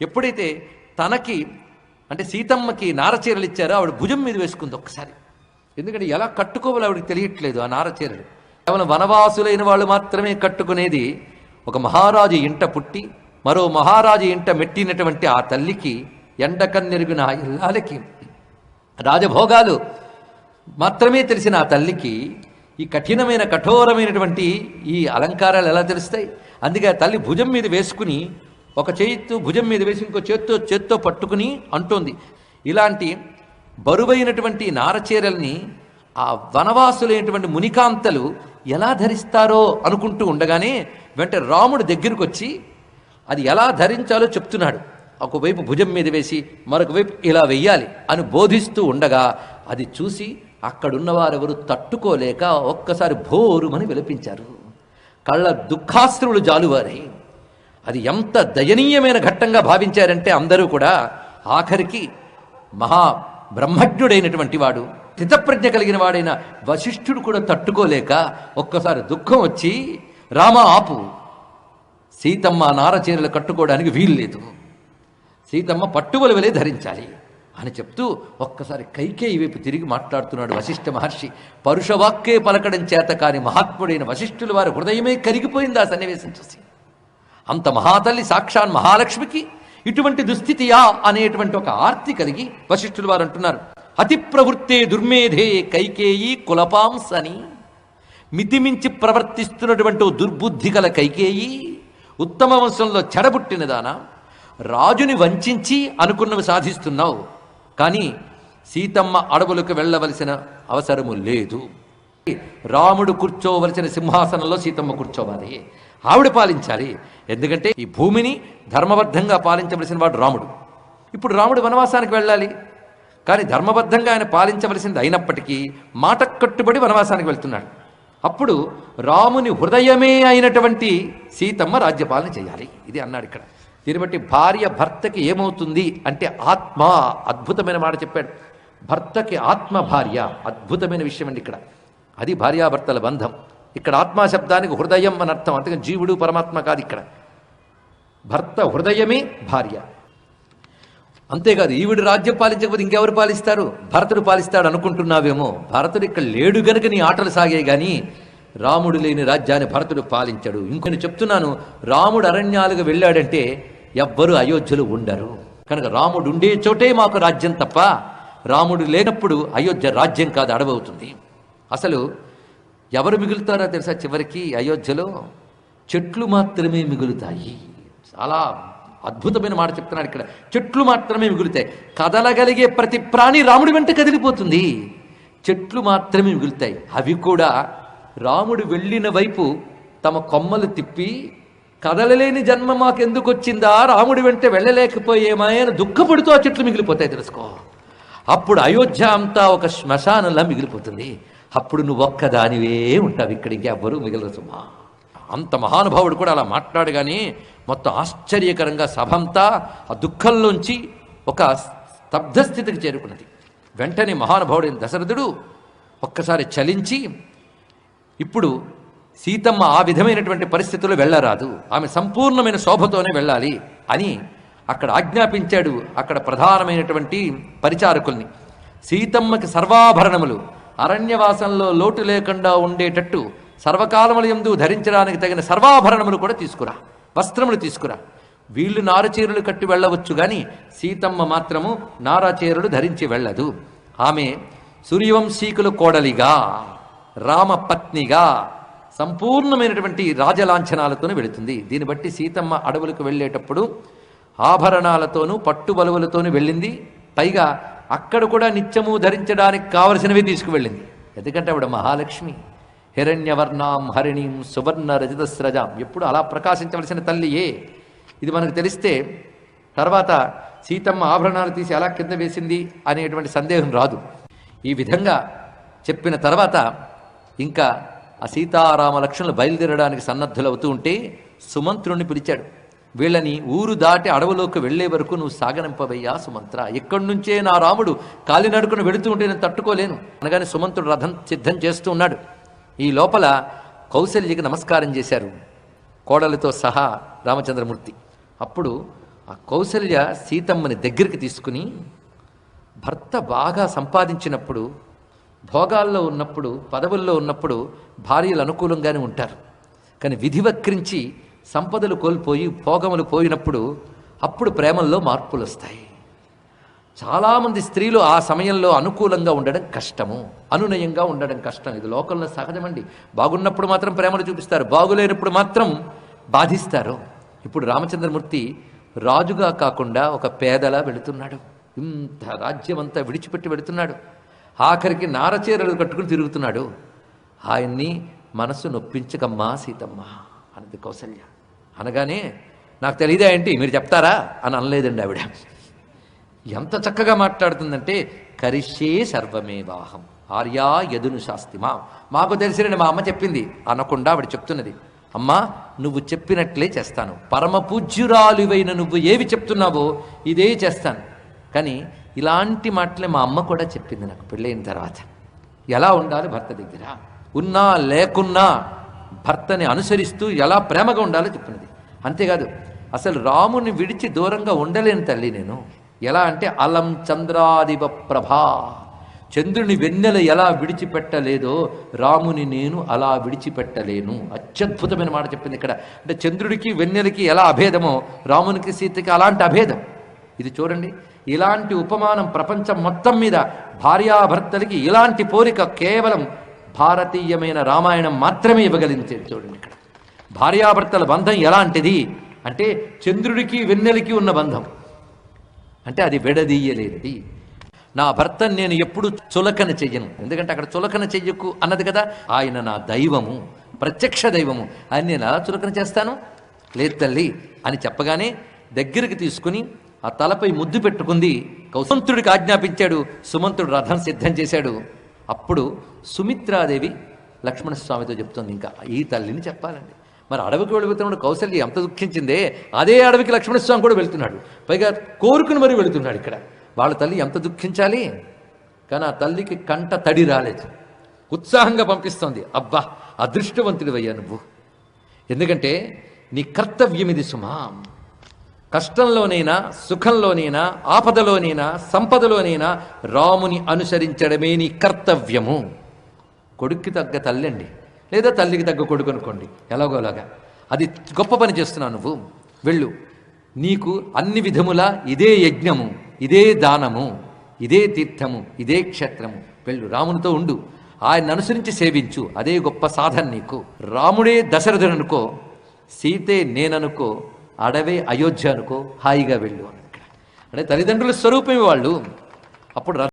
ఎప్పుడైతే తనకి అంటే సీతమ్మకి నారచీరలు ఇచ్చారో ఆవిడ భుజం మీద వేసుకుంది ఒక్కసారి. ఎందుకంటే ఎలా కట్టుకోవాలో ఆవిడకి తెలియట్లేదు ఆ నారచీరలు కేవలం వనవాసులైన వాళ్ళు మాత్రమే కట్టుకునేది ఒక మహారాజు ఇంట పుట్టి మరో మహారాజు ఇంట మెట్టినటువంటి ఆ తల్లికి ఎండకన్నెరుగున ఆ ఇల్లాలకి. రాజభోగాలు మాత్రమే తెలిసిన ఆ తల్లికి ఈ కఠినమైన కఠోరమైనటువంటి ఈ అలంకారాలు ఎలా తెలుస్తాయి? అందుకే ఆ తల్లి భుజం మీద వేసుకుని ఒక చేతితో భుజం మీద వేసి ఇంకో చేత్తో చేత్తో పట్టుకుని అంటోంది. ఇలాంటి బరువైనటువంటి నారచీరల్ని ఆ వనవాసులైనటువంటి మునికాంతలు ఎలా ధరిస్తారో అనుకుంటూ ఉండగానే వెంట రాముడు దగ్గరికి వచ్చి అది ఎలా ధరించాలో చెప్తున్నాడు. ఒకవైపు భుజం మీద వేసి మరొక వైపు ఇలా వెయ్యాలి అని బోధిస్తూ ఉండగా అది చూసి అక్కడున్న వారెవరు తట్టుకోలేక ఒక్కసారి భోరుమని విలపించారు. కళ్ళ దుఃఖాశ్రువులు జాలువారై అది ఎంత దయనీయమైన ఘట్టంగా భావించారంటే అందరూ కూడా ఆఖరికి మహా బ్రహ్మజ్ఞుడైనటువంటి వాడు స్థితప్రజ్ఞ కలిగిన వాడైన వశిష్ఠుడు కూడా తట్టుకోలేక ఒక్కసారి దుఃఖం వచ్చి రామ ఆపు సీతమ్మ నారచీరలు కట్టుకోవడానికి వీల్లేదు సీతమ్మ పట్టువలవలే ధరించాలి అని చెప్తూ ఒక్కసారి కైకేయి వైపు తిరిగి మాట్లాడుతున్నాడు వశిష్ఠ మహర్షి. పరుషవాక్కే పలకడం చేత కాని మహాత్ముడైన వశిష్ఠుల వారి హృదయమే కరిగిపోయింది ఆ సన్నివేశం చూసి. అంత మహాతల్లి సాక్షాన్ మహాలక్ష్మికి ఇటువంటి దుస్థితియా అనేటువంటి ఒక ఆర్తి కలిగి వశిష్ఠులు వారు అంటున్నారు. అతి ప్రవృత్తే దుర్మేధే కైకేయి కులపాంసని. అని మితిమించి ప్రవర్తిస్తున్నటువంటి దుర్బుద్ధి గల కైకేయి ఉత్తమ వంశంలో చెడబుట్టినదానా రాజుని వంచించి అనుకున్నవి సాధిస్తున్నావు. కానీ సీతమ్మ అడవులకు వెళ్ళవలసిన అవసరము లేదు. రాముడు కూర్చోవలసిన సింహాసనంలో సీతమ్మ కూర్చోవాలి. ఆవిడ పాలించాలి. ఎందుకంటే ఈ భూమిని ధర్మబద్ధంగా పాలించవలసిన వాడు రాముడు. ఇప్పుడు రాముడు వనవాసానికి వెళ్ళాలి. కానీ ధర్మబద్ధంగా ఆయన పాలించవలసింది అయినప్పటికీ మాట కట్టుబడి వనవాసానికి వెళ్తున్నాడు. అప్పుడు రాముని హృదయమే అయినటువంటి సీతమ్మ రాజ్యపాలన చేయాలి. ఇది అన్నాడు ఇక్కడ. దీన్ని బట్టి భార్య భర్తకి ఏమవుతుంది అంటే ఆత్మ అద్భుతమైన మాట చెప్పాడు. భర్తకి ఆత్మ భార్య అద్భుతమైన విషయం అండి ఇక్కడ. అది భార్యాభర్తల బంధం. ఇక్కడ ఆత్మ శబ్దానికి హృదయం అని అర్థం. అంతేగాని జీవుడు పరమాత్మ కాదు ఇక్కడ. భర్త హృదయమే భార్య. అంతేకాదు ఈవిడు రాజ్యం పాలించకపోతే ఇంకెవరు పాలిస్తారు? భరతుడు పాలిస్తాడు అనుకుంటున్నావేమో. భరతుడు ఇక్కడ లేడు గనుక నీ ఆటలు సాగే కానీ రాముడు లేని రాజ్యాన్ని భరతుడు పాలించాడు. ఇంకొని చెప్తున్నాను. రాముడు అరణ్యాలుగా వెళ్ళాడంటే ఎవ్వరు అయోధ్యలు ఉండరు. కనుక రాముడు ఉండే చోటే మాకు రాజ్యం తప్ప రాముడు లేనప్పుడు అయోధ్య రాజ్యం కాదు అడవవుతుంది. అసలు ఎవరు మిగులుతారో తెలుసా చివరికి? అయోధ్యలో చెట్లు మాత్రమే మిగులుతాయి. చాలా అద్భుతమైన మాట చెప్తున్నాడు ఇక్కడ. చెట్లు మాత్రమే మిగులుతాయి. కదలగలిగే ప్రతి ప్రాణి రాముడి వెంట కదిలిపోతుంది. చెట్లు మాత్రమే మిగులుతాయి. అవి కూడా రాముడు వెళ్ళిన వైపు తమ కొమ్మలు తిప్పి కదలలేని జన్మ మాకెందుకు వచ్చిందా రాముడి వెంట వెళ్ళలేకపోయేమా? అని దుఃఖపడుతూ ఆ చెట్లు మిగిలిపోతాయి తెలుసుకో. అప్పుడు అయోధ్య అంతా ఒక శ్మశానంలా మిగిలిపోతుంది. అప్పుడు నువ్వు ఒక్కదానివే ఉంటావు. ఇక్కడ ఇంకెవ్వరూ మిగిలిన సుమా. అంత మహానుభావుడు కూడా అలా మాట్లాడగానే మొత్తం ఆశ్చర్యకరంగా సభంతా ఆ దుఃఖంలోంచి ఒక స్తబ్ధస్థితికి చేరుకున్నది. వెంటనే మహానుభావుడైన దశరథుడు ఒక్కసారి చలించి ఇప్పుడు సీతమ్మ ఆ విధమైనటువంటి పరిస్థితుల్లో వెళ్ళరాదు. ఆమె సంపూర్ణమైన శోభతోనే వెళ్ళాలి అని అక్కడ ఆజ్ఞాపించాడు అక్కడ ప్రధానమైనటువంటి పరిచారకుల్ని. సీతమ్మకి సర్వాభరణములు అరణ్యవాసంలో లోటు లేకుండా ఉండేటట్టు సర్వకాలముల ఎందు ధరించడానికి తగిన సర్వాభరణములు కూడా తీసుకురా వస్త్రములు తీసుకురా. వీళ్ళు నారచీరలు కట్టి వెళ్ళవచ్చు కానీ సీతమ్మ మాత్రము నారచీరలు ధరించి వెళ్ళదు. ఆమె సూర్యవంశీకుల కోడలిగా రామపత్నిగా సంపూర్ణమైనటువంటి రాజలాంఛనాలతోనే వెళుతుంది. దీన్ని బట్టి సీతమ్మ అడవులకు వెళ్ళేటప్పుడు ఆభరణాలతోనూ పట్టు బలువలతోనూ వెళ్ళింది. పైగా అక్కడ కూడా నిత్యము ధరించడానికి కావలసినవి తీసుకువెళ్ళింది. ఎందుకంటే ఆవిడ మహాలక్ష్మి. హిరణ్యవర్ణాం హరిణీం సువర్ణ రజతస్రజాం. ఎప్పుడు అలా ప్రకాశించవలసిన తల్లియే ఇది మనకు తెలిస్తే తర్వాత సీతమ్మ ఆభరణాలు తీసి ఎలా కింద వేసింది అనేటువంటి సందేహం రాదు. ఈ విధంగా చెప్పిన తర్వాత ఇంకా ఆ సీతారామ లక్ష్మణులు బయలుదేరడానికి సన్నద్ధులవుతూ ఉంటే సుమంత్రుణ్ణి పిలిచాడు. వీళ్ళని ఊరు దాటి అడవులోకి వెళ్ళే వరకు నువ్వు సాగనింపవయ్యా సుమంత్ర. ఎక్కడి నుంచే నా రాముడు కాలినడుకుని వెళుతూ ఉంటే నేను తట్టుకోలేను. అనగానే సుమంత్రుడు రథం సిద్ధం చేస్తూ ఉన్నాడు. ఈ లోపల కౌశల్యకి నమస్కారం చేశారు కోడలతో సహా రామచంద్రమూర్తి. అప్పుడు ఆ కౌసల్య సీతమ్మని దగ్గరికి తీసుకుని భర్త బాగా సంపాదించినప్పుడు భోగాల్లో ఉన్నప్పుడు పదవుల్లో ఉన్నప్పుడు భార్యలు అనుకూలంగానే ఉంటారు. కానీ విధి వక్రించి సంపదలు కోల్పోయి భోగములు పోయినప్పుడు అప్పుడు ప్రేమల్లో మార్పులు వస్తాయి. చాలామంది స్త్రీలు ఆ సమయంలో అనుకూలంగా ఉండడం కష్టము. అనునయంగా ఉండడం కష్టం. ఇది లోకంలో సహజమండి. బాగున్నప్పుడు మాత్రం ప్రేమను చూపిస్తారు. బాగులేనప్పుడు మాత్రం బాధిస్తారు. ఇప్పుడు రామచంద్రమూర్తి రాజుగా కాకుండా ఒక పేదలా వెళుతున్నాడు. ఇంత రాజ్యం అంతా విడిచిపెట్టి వెళుతున్నాడు. ఆఖరికి నారచీరలు కట్టుకుని తిరుగుతున్నాడు. ఆయన్ని మనసు నొప్పించకమ్మా సీతమ్మ అన్నది కౌసల్య. అనగానే నాకు తెలియదా ఏంటి? మీరు చెప్తారా? అని అనలేదండి ఆవిడ. ఎంత చక్కగా మాట్లాడుతుందంటే కరిష్యే సర్వమేవాహం ఆర్యా యదును శాస్తి మా మాకు తెలిసిన మా అమ్మ చెప్పింది అనకుండా ఆవిడ చెప్తున్నది. అమ్మా నువ్వు చెప్పినట్లే చేస్తాను. పరమ పూజ్యురాలువైన నువ్వు ఏవి చెప్తున్నావో ఇదే చేస్తాను. కానీ ఇలాంటి మాటలే మా అమ్మ కూడా చెప్పింది నాకు పెళ్ళైన తర్వాత. ఎలా ఉండాలి భర్త దగ్గర? ఉన్నా లేకున్నా భర్తని అనుసరిస్తూ ఎలా ప్రేమగా ఉండాలో చెప్పినది అంతేకాదు అసలు రాముని విడిచి దూరంగా ఉండలేను తల్లి నేను. ఎలా అంటే అలం చంద్రాదివ ప్రభా చంద్రుని వెన్నెల ఎలా విడిచిపెట్టలేదో రాముని నేను అలా విడిచిపెట్టలేను. అత్యద్భుతమైన మాట చెప్పింది ఇక్కడ. అంటే చంద్రుడికి వెన్నెలకి ఎలా అభేదమో రామునికి సీతకి అలాంటి అభేదం. ఇది చూడండి ఇలాంటి ఉపమానం ప్రపంచం మొత్తం మీద భార్యాభర్తలకి ఇలాంటి పోలిక కేవలం భారతీయమైన రామాయణం మాత్రమే ఇవ్వగలిగించేది చూడండి ఇక్కడ. భార్యాభర్తల బంధం ఎలాంటిది అంటే చంద్రుడికి వెన్నెలకి ఉన్న బంధం. అంటే అది విడదీయలేనిది. నా భర్తను నేను ఎప్పుడు చులకన చెయ్యను. ఎందుకంటే అక్కడ చులకన చెయ్యకు అన్నది కదా? ఆయన నా దైవము ప్రత్యక్ష దైవము. ఆయన నేను ఎలా చులకన చేస్తాను? లేదు తల్లి అని చెప్పగానే దగ్గరికి తీసుకుని ఆ తలపై ముద్దు పెట్టుకుంది కౌసంతుడికి ఆజ్ఞాపించాడు. సుమంతుడు రథం సిద్ధం చేశాడు. అప్పుడు సుమిత్రాదేవి లక్ష్మణస్వామితో చెప్తుంది. ఇంకా ఈ తల్లిని చెప్పాలండి. మరి అడవికి వెళ్ళిపోతున్నాడు కౌశల్య ఎంత దుఃఖించిందే? అదే అడవికి లక్ష్మణస్వామి కూడా వెళ్తున్నాడు. పైగా కోరుకుని మరీ వెళుతున్నాడు ఇక్కడ. వాళ్ళ తల్లి ఎంత దుఃఖించాలి? కానీ ఆ తల్లికి కంట తడి రాలేదు. ఉత్సాహంగా పంపిస్తోంది. అబ్బా అదృష్టవంతుడివయ్యా నువ్వు. ఎందుకంటే నీ కర్తవ్యం ఇది సుమా. కష్టంలోనైనా సుఖంలోనైనా ఆపదలోనైనా సంపదలోనైనా రాముని అనుసరించడమే నీ కర్తవ్యము. కొడుక్కి తగ్గ తల్లి అండి లేదా తల్లికి తగ్గ కొడుకు అనుకోండి ఎలాగోలాగా. అది గొప్ప పని చేస్తున్నావు నువ్వు. వెళ్ళు. నీకు అన్ని విధముల ఇదే యజ్ఞము ఇదే దానము ఇదే తీర్థము ఇదే క్షేత్రము. వెళ్ళు రామునితో ఉండు. ఆయన అనుసరించి సేవించు. అదే గొప్ప సాధన నీకు. రాముడే దశరథుడు అనుకో సీతే నేననుకో అడవే అయోధ్య అనుకో హాయిగా వెళ్ళు అని అంటే తల్లిదండ్రుల స్వరూపమే వాళ్ళు. అప్పుడు